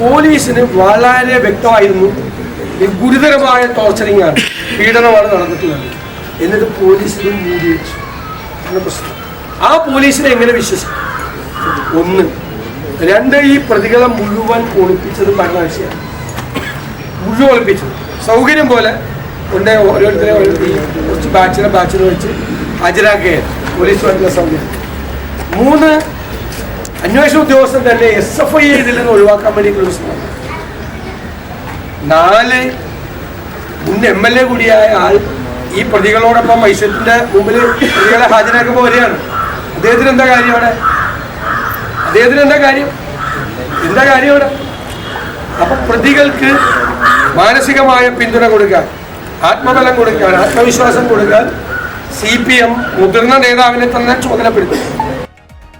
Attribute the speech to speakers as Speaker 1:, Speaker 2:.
Speaker 1: പോലീസിന് വളരെ വ്യക്തമായിരുന്നു ഗുരുതരമായ ടോർച്ചറിങ് ആണ്. പീഡനമാണ് നടന്നിട്ടുള്ളത്. എന്നിട്ട് പോലീസിന് മൂടി വെച്ചു പ്രശ്നം. ആ പോലീസിനെ എങ്ങനെ വിശ്വസിക്കും? ഒന്ന് രണ്ട് ഈ പ്രതികളെ മുഴുവൻ ഒളിപ്പിച്ചത് ഭരണകക്ഷിയാണ് മുഴുവൻ ഒളിപ്പിച്ചത്. സൗകര്യം പോലെ ഉണ്ട് ഓരോരുത്തരെ കുറച്ച് ബാച്ചിനെ ബാച്ചിനെ വെച്ച് ഹാജരാക്കുകയാണ് പോലീസ് വരുന്ന സൗകര്യം. മൂന്ന് അന്വേഷണ ഉദ്യോഗസ്ഥൻ തന്നെ എസ് എഫ് ഐ ഇതിൽ നിന്ന് ഒഴിവാക്കാൻ വേണ്ടിയിട്ടുള്ള ശ്രമം. നാല് മുൻ എം എൽ എ കൂടിയായ ആൾ ഈ പ്രതികളോടൊപ്പം മൈസൂരിന്റെ മുമ്പിൽ പ്രതികളെ ഹാജരാക്കുമ്പോൾ വരികയാണ്. അദ്ദേഹത്തിന് എന്താ കാര്യം അവിടെ? അദ്ദേഹത്തിന് എന്താ കാര്യം? എന്താ കാര്യം അവിടെ? അപ്പൊ പ്രതികൾക്ക് മാനസികമായ പിന്തുണ കൊടുക്കാൻ ആത്മബലം കൊടുക്കാൻ ആത്മവിശ്വാസം കൊടുക്കാൻ സി പി എം മുതിർന്ന നേതാവിനെ തന്നെ ചുമതലപ്പെടുത്തി.